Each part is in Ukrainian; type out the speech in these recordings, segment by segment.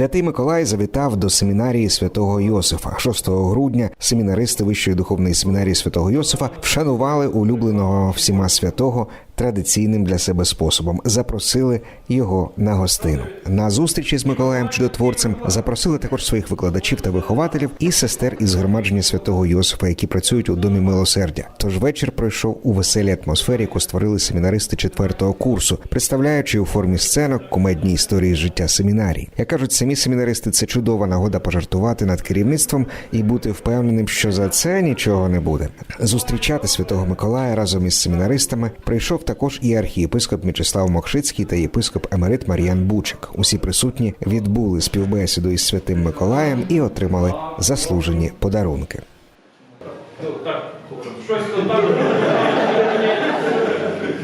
Святий Миколай завітав до семінарії святого Йосифа. 6 грудня семінаристи Вищої духовної семінарії святого Йосифа вшанували улюбленого всіма святого традиційним для себе способом. Запросили його на гостину. На зустрічі з Миколаєм Чудотворцем запросили також своїх викладачів та вихователів і сестер із громадження святого Йосифа, які працюють у домі милосердя. Тож вечір пройшов у веселій атмосфері, яку створили семінаристи четвертого курсу, представляючи у формі сценок кумедні історії життя семінарії. Як кажуть самі семінаристи, це чудова нагода пожартувати над керівництвом і бути впевненим, що за це нічого не буде. Зустрічати святого Миколая разом із семінаристами прийшов також і архієпископ Мічеслав Мокшицький та єпископ Емерит Мар'ян Бучик. Усі присутні відбули співбесіду із святим Миколаєм і отримали заслужені подарунки. Щось так.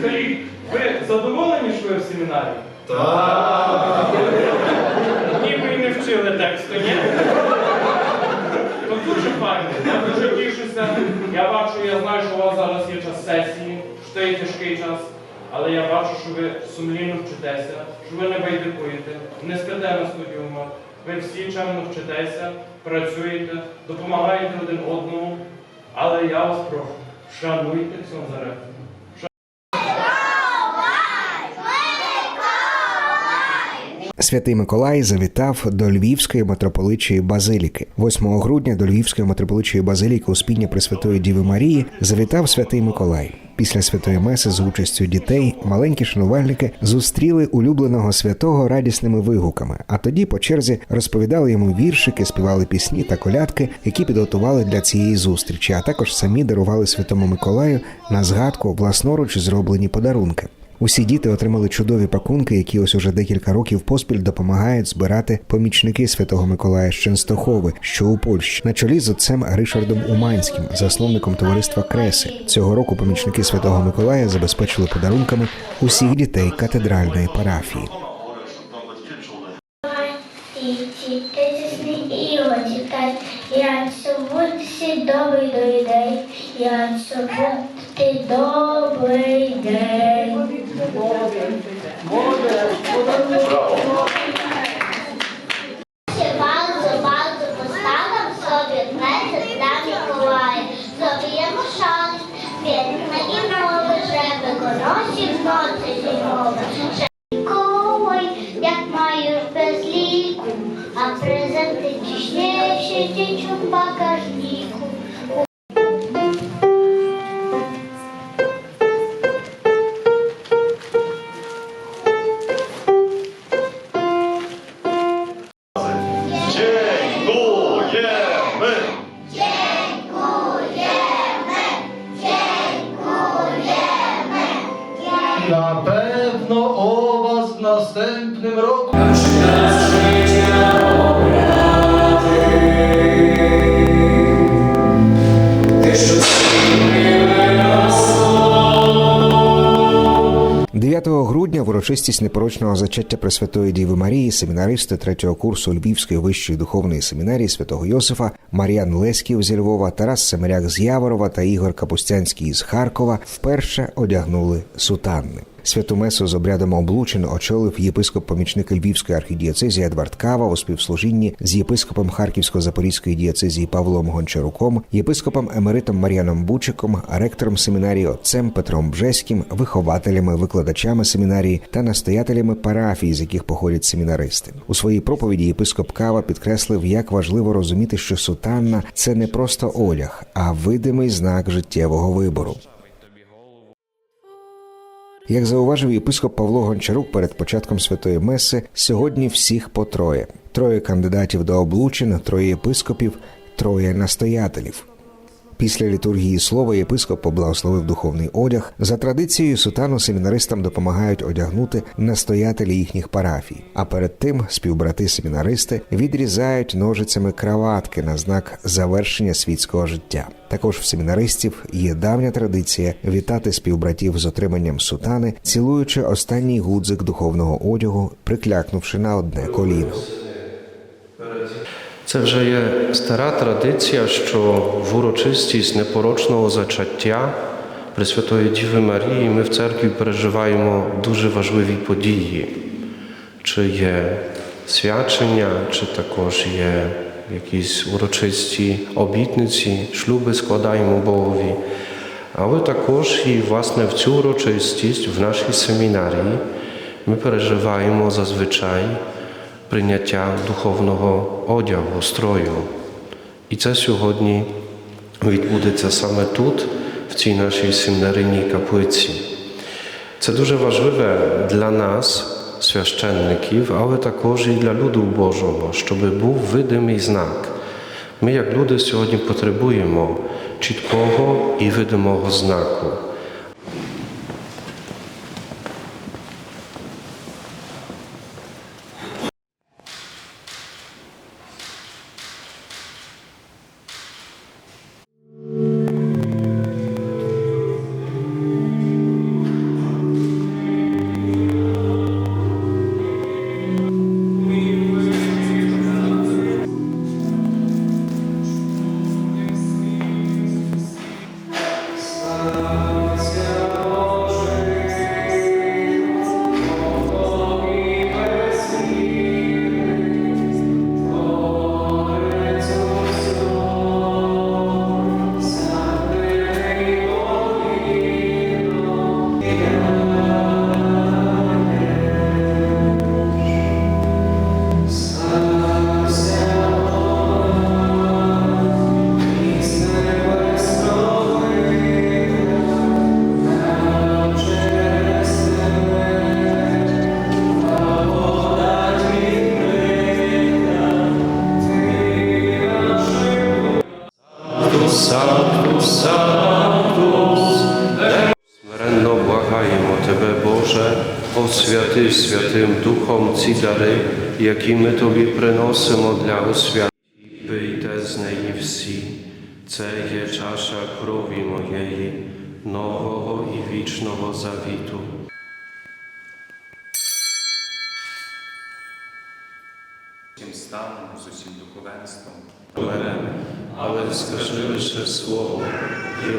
Скажіть, ви задоволені, що ви в семінарі? Так. Ніби і не вчили тексту, ні? Ну дуже файно, я дуже тішуся. Я бачу, я знаю, що у вас зараз є час сесії, що це є тяжкий час. Але я бачу, що ви сумлінно вчитеся, що ви не байдикуєте, не спите на студіумах. Ви всі чемно вчитеся, працюєте, допомагаєте один одному. Але я вас прошу, шануйте цьому заряду. Святий Миколай завітав до Львівської митрополичої базиліки. 8 грудня до Львівської митрополичої базиліки у спільні Пресвятої Діви Марії завітав святий Миколай. Після святої меси з участю дітей маленькі шанувальники зустріли улюбленого святого радісними вигуками. А тоді по черзі розповідали йому віршики, співали пісні та колядки, які підготували для цієї зустрічі. А також самі дарували святому Миколаю на згадку власноруч зроблені подарунки. Усі діти отримали чудові пакунки, які ось уже декілька років поспіль допомагають збирати помічники Святого Миколая з що у Польщі, на чолі з отцем Ришардом Уманським, засновником товариства Креси. Цього року помічники Святого Миколая забезпечили подарунками усіх дітей катедральної парафії. Я я бути добрий день. Postaram sobie prezent dla Mikołaja. Zrobimy szalik piękny i nowy, żeby go nosił w nocy zimowe. Урочистість непорочного зачаття Пресвятої Діви Марії семінаристи третього курсу Львівської вищої духовної семінарії святого Йосифа Мар'ян Леськів зі Львова, Тарас Семеряк з Яворова та Ігор Капустянський з Харкова вперше одягнули сутанни. Святу месу з обрядом облучин очолив єпископ-помічник Львівської архідіоцезії Едвард Кава у співслужінні з єпископом Харківсько-Запорізької дієцезії Павлом Гончаруком, єпископом Емеритом Мар'яном Бучиком, ректором семінарії отцем Петром Бжеським, вихователями, викладачами семінарії та настоятелями парафій, з яких походять семінаристи. У своїй проповіді єпископ Кава підкреслив, як важливо розуміти, що сутанна це не просто одяг, а видимий знак життєвого вибору. Як зауважив єпископ Павло Гончарук перед початком святої меси, сьогодні всіх по троє: троє кандидатів до облучин, троє єпископів, троє настоятелів. Після літургії слова єпископ поблагословив духовний одяг. За традицією сутану семінаристам допомагають одягнути настоятелі їхніх парафій. А перед тим співбрати-семінаристи відрізають ножицями краватки на знак завершення світського життя. Також в семінаристів є давня традиція вітати співбратів з отриманням сутани, цілуючи останній гудзик духовного одягу, приклякнувши на одне коліно. Це вже є стара традиція, що в урочистість непорочного зачаття Пресвятої Діви Марії ми в церкві переживаємо дуже важливі події. Чи є свячення, чи також є якісь урочисті обітниці, шлюби складаємо Богові. Але також і власне в цю урочистість в нашій семінарії ми переживаємо зазвичай прийняття духовного одягу, строю. І це сьогодні відбудеться саме тут, в цій нашій семінарійній каплиці. Це дуже важливе для нас, священників, але також і для люду Божого, щоб був видимий знак. Ми, як люди, сьогодні потребуємо чіткого і видимого знаку. І вічного завіту. всім станом, з усім духовенством. Амен. Але скажи лише слово, і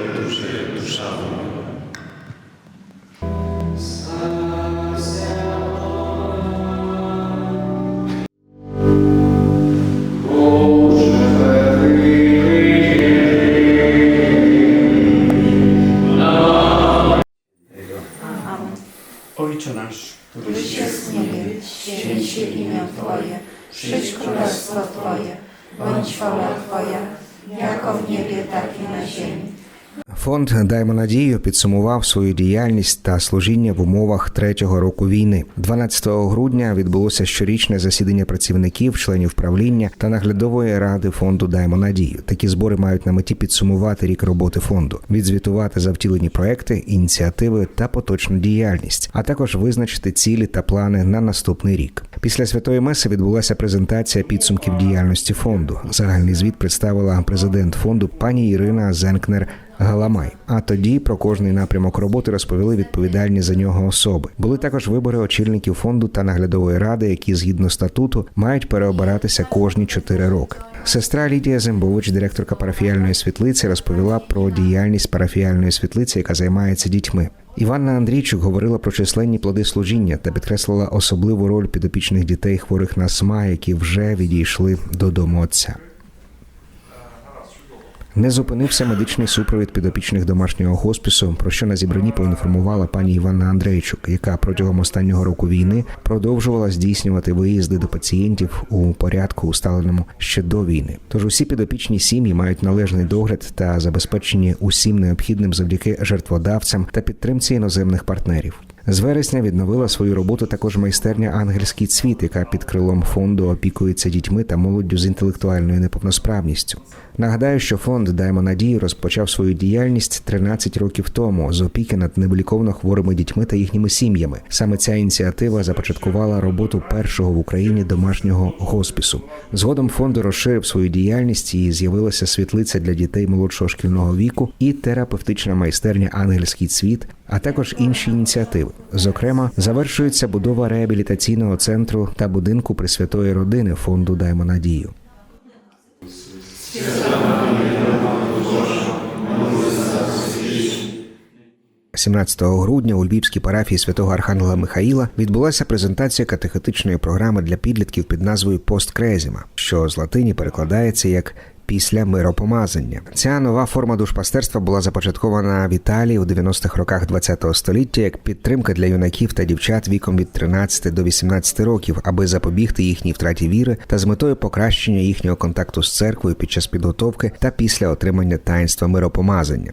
Фонд Даймо надію підсумував свою діяльність та служіння в умовах третього року війни. 12 грудня відбулося щорічне засідання працівників, членів правління та наглядової ради фонду Даймо надію. Такі збори мають на меті підсумувати рік роботи фонду, відзвітувати за втілені проекти, ініціативи та поточну діяльність, а також визначити цілі та плани на наступний рік. Після святої меси відбулася презентація підсумків діяльності фонду. Загальний звіт представила президент фонду пані Ірина Зенкнер. Галамай. А тоді про кожний напрямок роботи розповіли відповідальні за нього особи. Були також вибори очільників фонду та наглядової ради, які згідно статуту мають переобиратися кожні чотири роки. Сестра Лідія Зембович, директорка парафіяльної світлиці, розповіла про діяльність парафіяльної світлиці, яка займається дітьми. Іванна Андрійчук говорила про численні плоди служіння та підкреслила особливу роль підопічних дітей, хворих на СМА, які вже відійшли додому отця. Не зупинився медичний супровід підопічних домашнього хоспісу, про що на зібранні поінформувала пані Іванна Андрейчук, яка протягом останнього року війни продовжувала здійснювати виїзди до пацієнтів у порядку, усталеному ще до війни. Тож усі підопічні сім'ї мають належний догляд та забезпечені усім необхідним завдяки жертводавцям та підтримці іноземних партнерів. З вересня відновила свою роботу також майстерня Ангельський цвіт, яка під крилом фонду опікується дітьми та молоддю з інтелектуальною неповносправністю. Нагадаю, що фонд Даймо надію розпочав свою діяльність 13 років тому з опіки над невиліковно хворими дітьми та їхніми сім'ями. Саме ця ініціатива започаткувала роботу першого в Україні домашнього госпісу. Згодом фонд розширив свою діяльність і з'явилася світлиця для дітей молодшого шкільного віку і терапевтична майстерня Ангельський цвіт, а також інші ініціативи. Зокрема, завершується будова реабілітаційного центру та будинку Пресвятої родини фонду Даймо надію. 17 грудня у Львівській парафії святого Архангела Михаїла відбулася презентація катехетичної програми для підлітків під назвою Посткрезіма, що з латині перекладається як після миропомазання. Ця нова форма душпастерства була започаткована в Італії у 90-х роках ХХ століття як підтримка для юнаків та дівчат віком від 13 до 18 років, аби запобігти їхній втраті віри та з метою покращення їхнього контакту з церквою під час підготовки та після отримання таїнства миропомазання.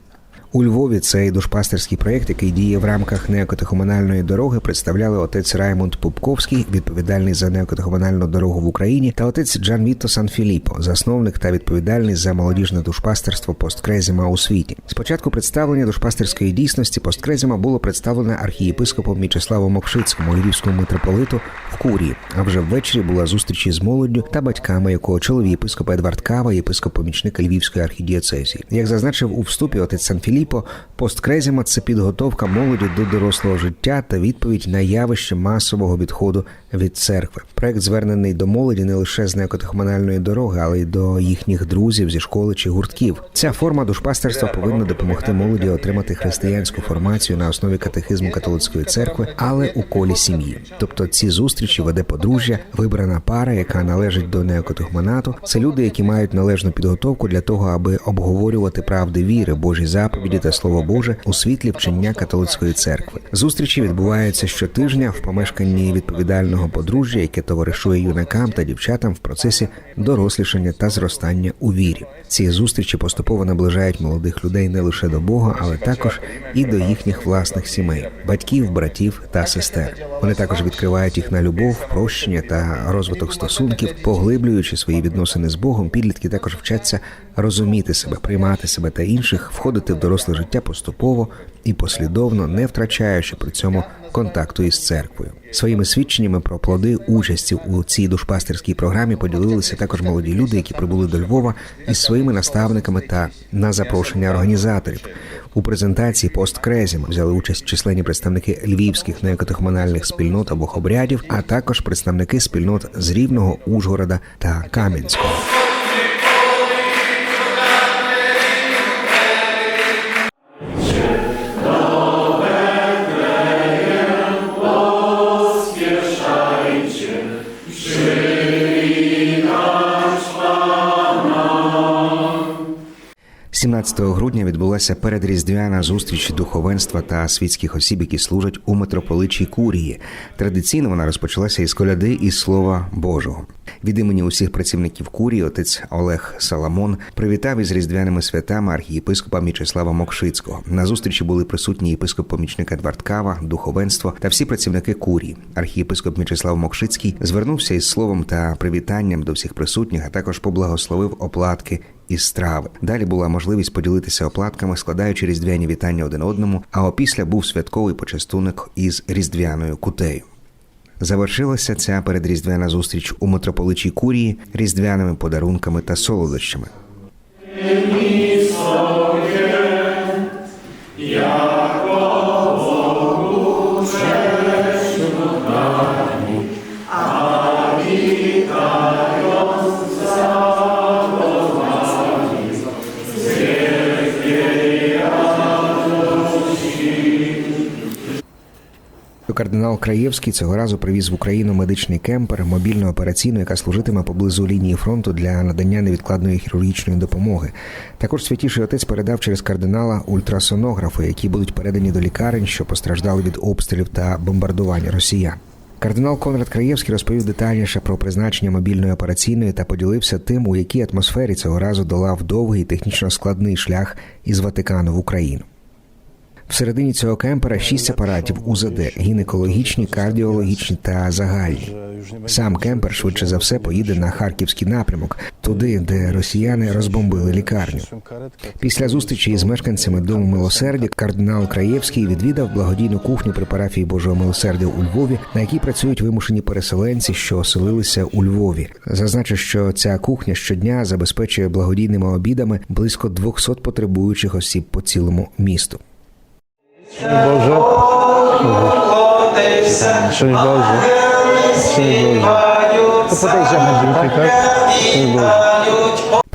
У Львові цей душпастерський проєкт, який діє в рамках неокатехомональної дороги, представляли отець Раймонд Пупковський, відповідальний за неокатехомональну дорогу в Україні, та отець Джан Віто Санфіліпо, засновник та відповідальний за молодіжне душпастерство посткрезіма у світі. Спочатку представлення душпастерської дійсності посткрезіма було представлене архієпископом Мічеславом Мокшицькому, львівському митрополиту в Курії. А вже ввечері була зустріч із молоддю та батьками, якого чоловік єпископ Едвард Кава, єпископ-помічник Львівської архідіоцезії. Як зазначив у вступі отець Санфіліпо, посткрезіма це підготовка молоді до дорослого життя та відповідь на явище масового відходу від церкви. Проект звернений до молоді не лише з неокатехомональної дороги, але й до їхніх друзів зі школи чи гуртків. Ця форма душпастерства повинна допомогти молоді отримати християнську формацію на основі катехизму католицької церкви, але у колі сім'ї. Тобто ці зустрічі веде подружжя, вибрана пара, яка належить до неокатехомонату. Це люди, які мають належну підготовку для того, аби обговорювати правди віри, Божі заповіді та слово Боже у світлі вчення католицької церкви. Зустрічі відбуваються щотижня в помешканні відповідального подружжя, яке товаришує юнакам та дівчатам в процесі дорослішання та зростання у вірі. Ці зустрічі поступово наближають молодих людей не лише до Бога, але також і до їхніх власних сімей, батьків, братів та сестер. Вони також відкривають їх на любов, прощення та розвиток стосунків, поглиблюючи свої відносини з Богом. Підлітки також вчаться розуміти себе, приймати себе та інших, входити в доросле життя поступово і послідовно, не втрачаючи при цьому контакту із церквою. Своїми свідченнями про плоди участі у цій душпастерській програмі поділилися також молоді люди, які прибули до Львова із своїми наставниками та на запрошення організаторів. У презентації посткрезіма взяли участь численні представники львівських неокатехомональних спільнот або обрядів, а також представники спільнот з Рівного, Ужгорода та Кам'янського. – 17 грудня відбулася передріздвяна зустріч духовенства та світських осіб, які служать у митрополичій Курії. Традиційно вона розпочалася із коляди і слова Божого. Від імені усіх працівників Курії отець Олег Саламон привітав із різдвяними святами архієпископа Мічеслава Мокшицького. На зустрічі були присутні єпископ-помічник Едвард Кава, духовенство та всі працівники Курії. Архієпископ Мічеслав Мокшицький звернувся із словом та привітанням до всіх присутніх, а також поблагословив оплатки із страви. Далі була можливість поділитися оплатками, складаючи різдвяні вітання один одному. А опісля був святковий почастунок із різдвяною кутею. Завершилася ця передріздвяна зустріч у митрополичій Курії різдвяними подарунками та солодощами. Кардинал Краєвський цього разу привіз в Україну медичний кемпер, мобільну операційну, яка служитиме поблизу лінії фронту для надання невідкладної хірургічної допомоги. Також святіший отець передав через кардинала ультрасонографи, які будуть передані до лікарень, що постраждали від обстрілів та бомбардування росіян. Кардинал Конрад Краєвський розповів детальніше про призначення мобільної операційної та поділився тим, у якій атмосфері цього разу долав довгий і технічно складний шлях із Ватикану в Україну. Всередині цього кемпера шість апаратів УЗД, гінекологічні, кардіологічні та загальні. Сам кемпер швидше за все поїде на харківський напрямок, туди, де росіяни розбомбили лікарню. Після зустрічі із мешканцями дому милосердя кардинал Краєвський відвідав благодійну кухню при парафії Божого милосердя у Львові, на якій працюють вимушені переселенці, що оселилися у Львові. Зазначив, що ця кухня щодня забезпечує благодійними обідами близько 200 потребуючих осіб по цілому місту. Boże. Szczęść Boże. Szczęść Boże. To podejdziemy, tak? Szczęść Boże.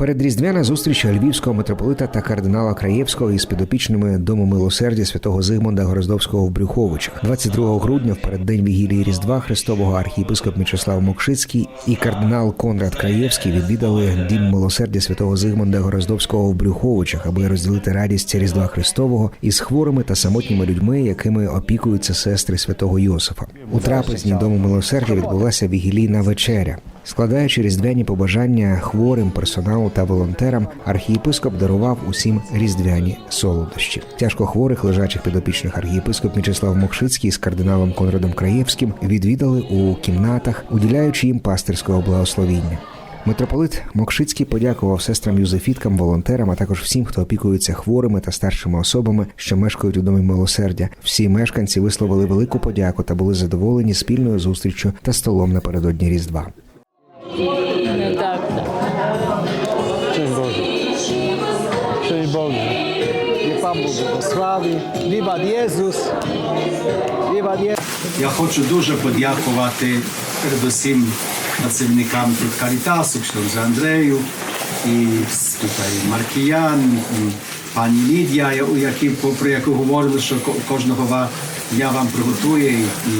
Передріздвяна зустріч львівського митрополита та кардинала Краєвського із підопічними Дому милосердя святого Зигмунда Гроздовського в Брюховичах. 22 грудня, в переддень вігілії Різдва Христового архієпископ Мячеслав Мокшицький і кардинал Конрад Краєвський відвідали дім милосердя святого Зигмунда Гроздовського в Брюховичах, аби розділити радість Різдва Христового із хворими та самотніми людьми, якими опікуються сестри святого Йосифа. У трапезні дому милосердя відбулася вігілійна вечеря. Складаючи різдвяні побажання хворим, персоналу та волонтерам, архієпископ дарував усім різдвяні солодощі. Тяжко хворих лежачих підопічних архієпископ Мічеслав Мокшицький з кардиналом Конрадом Краєвським відвідали у кімнатах, уділяючи їм пастирського благословіння. Митрополит Мокшицький подякував сестрам Юзефіткам, волонтерам, а також всім, хто опікується хворими та старшими особами, що мешкають у домі милосердя. Всі мешканці висловили велику подяку та були задоволені спільною зустріччю та столом напередодні Різдва. Szczęść Boże. Szczęść Boże. Niech Pan Bóg błogosławi. Wiwat Jezus. Wiwat Jezus. Я хочу дуже подякувати передусім працівникам тут Карітасу, księdza Андрею, і тут Маркіян, і пані Лідія, я- у якій про яку говорили, що кожного дня вам приготує, і,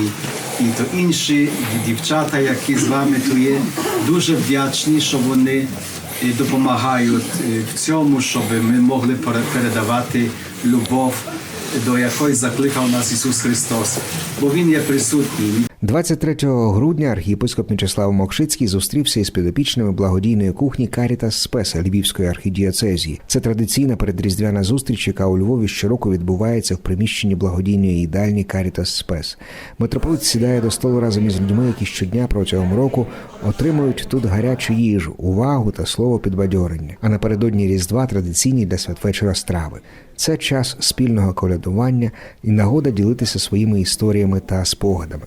і, то інші дівчата, які з вами тут є, дуже вдячні, що вони е, допомагають е, в цьому, щоб ми могли передавати любов, до якої закликав нас Ісус Христос, бо Він є присутній. 23 грудня архієпископ Мячеслав Мокшицький зустрівся із підопічними благодійної кухні Карітас Спеса Львівської архідіоцезії. Це традиційна передріздвяна зустріч, яка у Львові щороку відбувається в приміщенні благодійної їдальні Карітас Спес. Митрополит сідає до столу разом із людьми, які щодня протягом року отримують тут гарячу їжу, увагу та слово підбадьорення. А напередодні Різдва традиційні для святвечора страви. Це час спільного колядування і нагода ділитися своїми історіями та спогадами.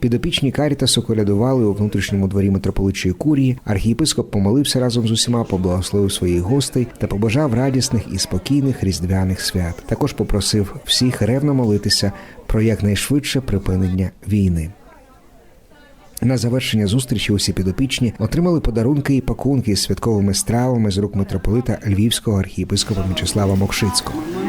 Підопічні Карітасу колядували у внутрішньому дворі митрополичої курії. Архієпископ помолився разом з усіма, поблагословив своїх гостей та побажав радісних і спокійних різдвяних свят. Також попросив всіх ревно молитися про якнайшвидше припинення війни. На завершення зустрічі усі підопічні отримали подарунки і пакунки з святковими стравами з рук митрополита Львівського архієпископа Мячеслава Мокшицького. –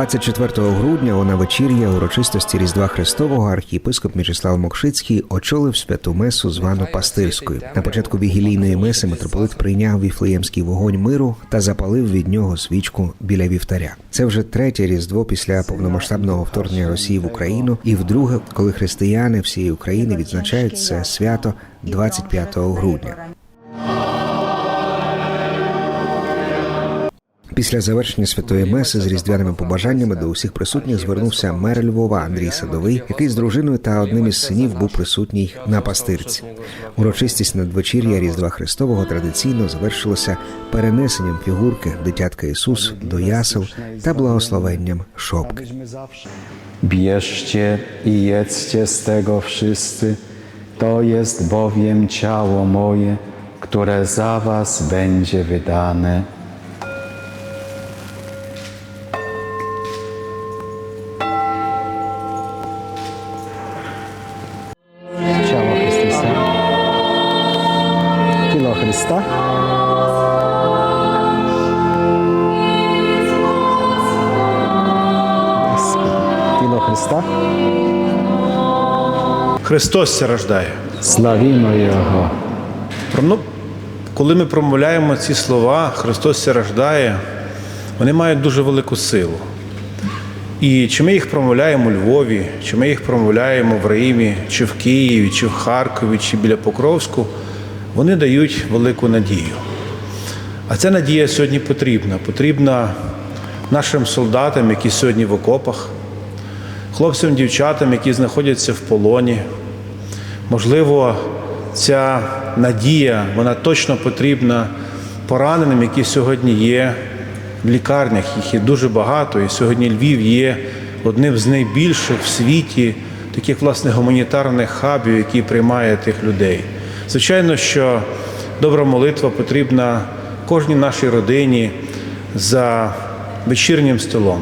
24 грудня у навечір'я урочистості Різдва Христового архієпископ Мячеслав Мокшицький очолив святу месу, звану пастирською. На початку вігілійної меси митрополит прийняв віфлеємський вогонь миру та запалив від нього свічку біля вівтаря. Це вже третє різдво після повномасштабного вторгнення Росії в Україну, і вдруге, коли християни всієї України відзначають це свято 25 грудня. Після завершення святої меси з різдвяними побажаннями до усіх присутніх звернувся мер Львова Андрій Садовий, який з дружиною та одним із синів був присутній на пастирці. Урочистість надвечір'я Різдва Христового традиційно завершилася перенесенням фігурки дитятка Ісус до ясел та благословенням шопки. Bierzcie i jedzcie z tego wszyscy, to jest bowiem ciało moje, które za was będzie wydane. Христос ся рождає. Славімо Його. Ну, коли ми промовляємо ці слова, Христос ся рождає, вони мають дуже велику силу. І чи ми їх промовляємо у Львові, чи ми їх промовляємо в Римі, чи в Києві, чи в Харкові, чи біля Покровську, вони дають велику надію. А ця надія сьогодні потрібна. Потрібна нашим солдатам, які сьогодні в окопах, хлопцям, дівчатам, які знаходяться в полоні. Можливо, ця надія, вона точно потрібна пораненим, які сьогодні є в лікарнях. Їх є дуже багато. І сьогодні Львів є одним з найбільших в світі таких власне гуманітарних хабів, які приймає тих людей. Звичайно, що добра молитва потрібна кожній нашій родині за вечірнім столом.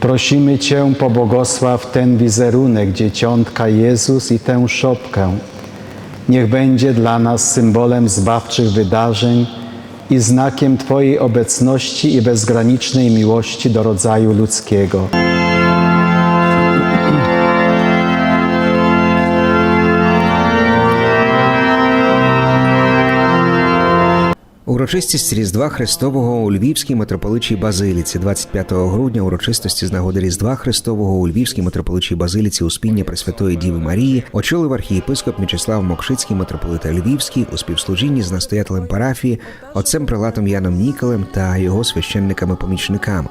Prosimy Cię, pobłogosław ten wizerunek Dzieciątka Jezus i tę szopkę. Niech będzie dla nas symbolem zbawczych wydarzeń i znakiem Twojej obecności i bezgranicznej miłości do rodzaju ludzkiego. Урочистість Різдва Христового у Львівській митрополичій Базиліці 25 грудня урочистості з нагоди Різдва Христового у Львівській митрополичій Базиліці Успіння Пресвятої Діви Марії очолив архієпископ Мічеслав Мокшицький, митрополита Львівський у співслужінні з настоятелем парафії, отцем прилатом Яном Ніколем та його священниками-помічниками.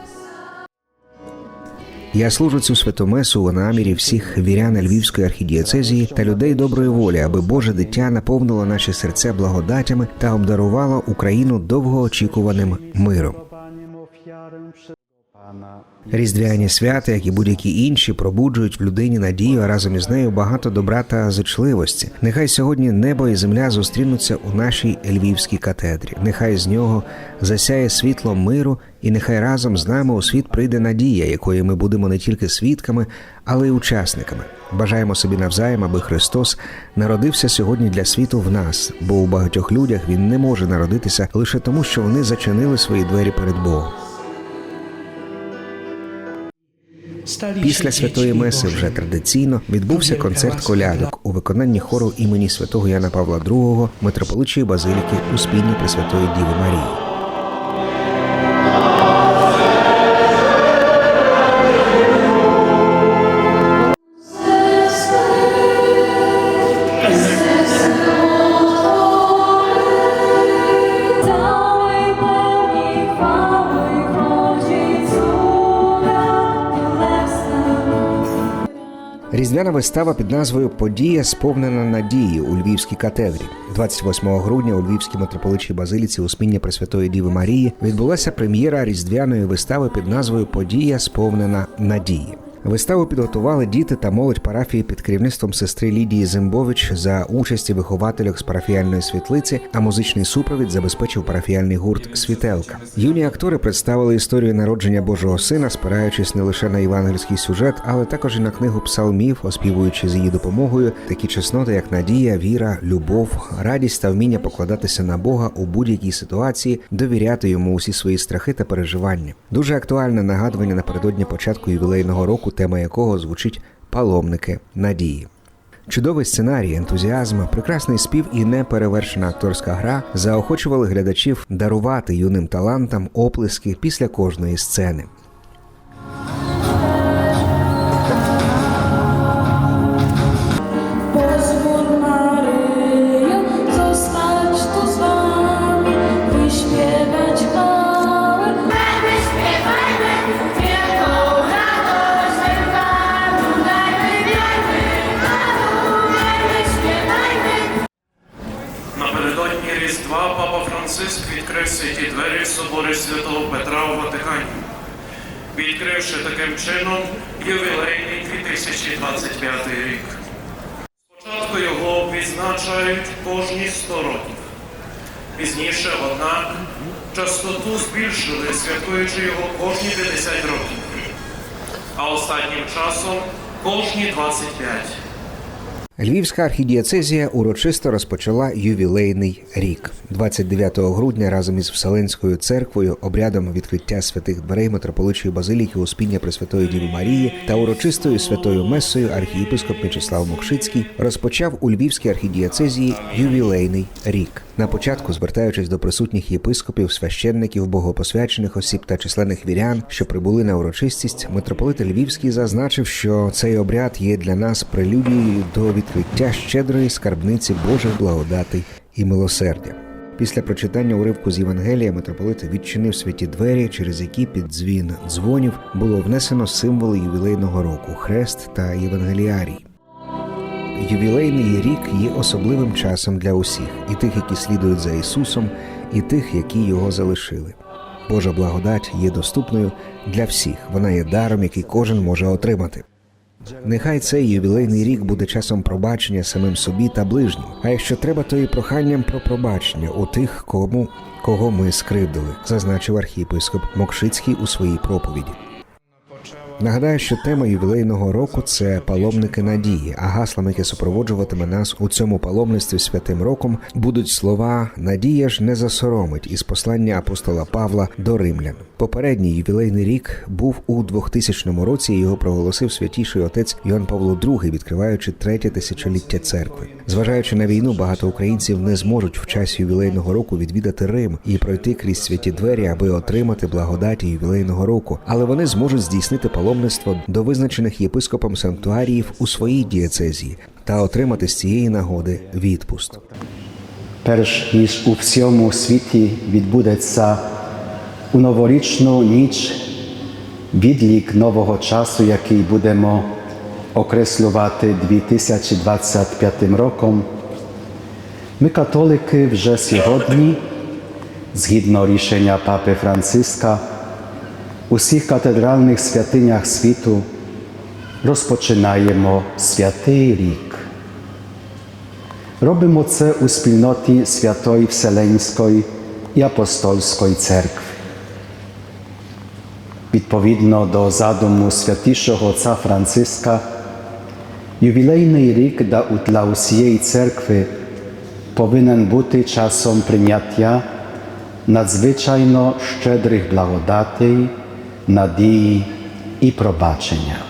Я служу цю святомесу у намірі всіх вірян Львівської архідіоцезії та людей доброї волі, аби Боже дитя наповнило наші серця благодатями та обдарувало Україну довгоочікуваним миром. Різдвяні свята, як і будь-які інші, пробуджують в людині надію, а разом із нею багато добра та зичливості. Нехай сьогодні небо і земля зустрінуться у нашій львівській катедрі. Нехай з нього засяє світло миру, і нехай разом з нами у світ прийде надія, якої ми будемо не тільки свідками, але й учасниками. Бажаємо собі навзаєм, аби Христос народився сьогодні для світу в нас, бо у багатьох людях він не може народитися лише тому, що вони зачинили свої двері перед Богом. Після святої меси вже традиційно відбувся концерт колядок у виконанні хору імені святого Яна Павла II митрополичої базиліки у спільні Пресвятої Діви Марії. Різдвяна вистава під назвою Подія сповнена надії у Львівській катедрі. 28 грудня у Львівській митрополитчій базиліці Успіння Пресвятої Діви Марії відбулася прем'єра різдвяної вистави під назвою Подія сповнена надії. Виставу підготували діти та молодь парафії під керівництвом сестри Лідії Зимбович за участі вихователів з парафіяльної світлиці, а музичний супровід забезпечив парафіяльний гурт Світелка. Юні актори представили історію народження Божого сина, спираючись не лише на євангельський сюжет, але також і на книгу псалмів, оспівуючи з її допомогою такі чесноти, як надія, віра, любов, радість та вміння покладатися на Бога у будь-якій ситуації, довіряти йому усі свої страхи та переживання. Дуже актуальне нагадування напередодні початку ювілейного року, тема якого звучить паломники надії. Чудовий сценарій, ентузіазм, прекрасний спів і неперевершена акторська гра заохочували глядачів дарувати юним талантам оплески після кожної сцени. Відкрив святі двері собори святого Петра у Ватикані, відкривши таким чином ювілейний 2025 рік. Спочатку його відзначають кожні 100 років. Пізніше, однак, частоту збільшили, святкуючи його кожні 50 років, а останнім часом кожні 25. Львівська архідієцезія урочисто розпочала ювілейний рік. 29 грудня разом із Вселенською церквою обрядом відкриття святих дверей митрополичої базиліки Успіння Пресвятої Діви Марії та урочистою святою месою архієпископ Мячеслав Мокшицький розпочав у Львівській архідієцезії ювілейний рік. На початку, звертаючись до присутніх єпископів, священників, богопосвячених осіб та численних вірян, що прибули на урочистість, митрополит Львівський зазначив, що цей обряд є для нас прелюдією до відкриття щедрої скарбниці Божих благодатей і милосердя. Після прочитання уривку з Євангелія митрополит відчинив святі двері, через які під дзвін дзвонів було внесено символи ювілейного року хрест та євангеліарій. Ювілейний рік є особливим часом для усіх, і тих, які слідують за Ісусом, і тих, які його залишили. Божа благодать є доступною для всіх. Вона є даром, який кожен може отримати. Нехай цей ювілейний рік буде часом пробачення самим собі та ближнім. А якщо треба, то і проханням про пробачення у тих, кому кого ми скривдили, зазначив архієпископ Мокшицький у своїй проповіді. Нагадаю, що тема ювілейного року це паломники надії, а гаслом, яке супроводжуватиме нас у цьому паломництві святим роком, будуть слова Надія ж не засоромить із послання апостола Павла до римлян. Попередній ювілейний рік був у 2000 році. Його проголосив святіший отець Йоанн Павло II, відкриваючи третє тисячоліття церкви. Зважаючи на війну, багато українців не зможуть в час ювілейного року відвідати Рим і пройти крізь святі двері, аби отримати благодаті ювілейного року, але вони зможуть здійснити паломництво до визначених єпископом санктуаріїв у своїй дієцезії та отримати з цієї нагоди відпуст. Перш ніж у всьому світі відбудеться у новорічну ніч відлік нового часу, який будемо окреслювати 2025 роком, ми, католики, вже сьогодні, згідно рішення Папи Франциска, у всіх катедральних святинях світу розпочинаємо святий рік. Робимо це у спільноті Святої Вселенської і Апостольської церкви. Відповідно до задуму святішого отця Франциска, ювілейний рік для усієї церкви повинен бути часом прийняття надзвичайно щедрих благодатей, надії і пробачення.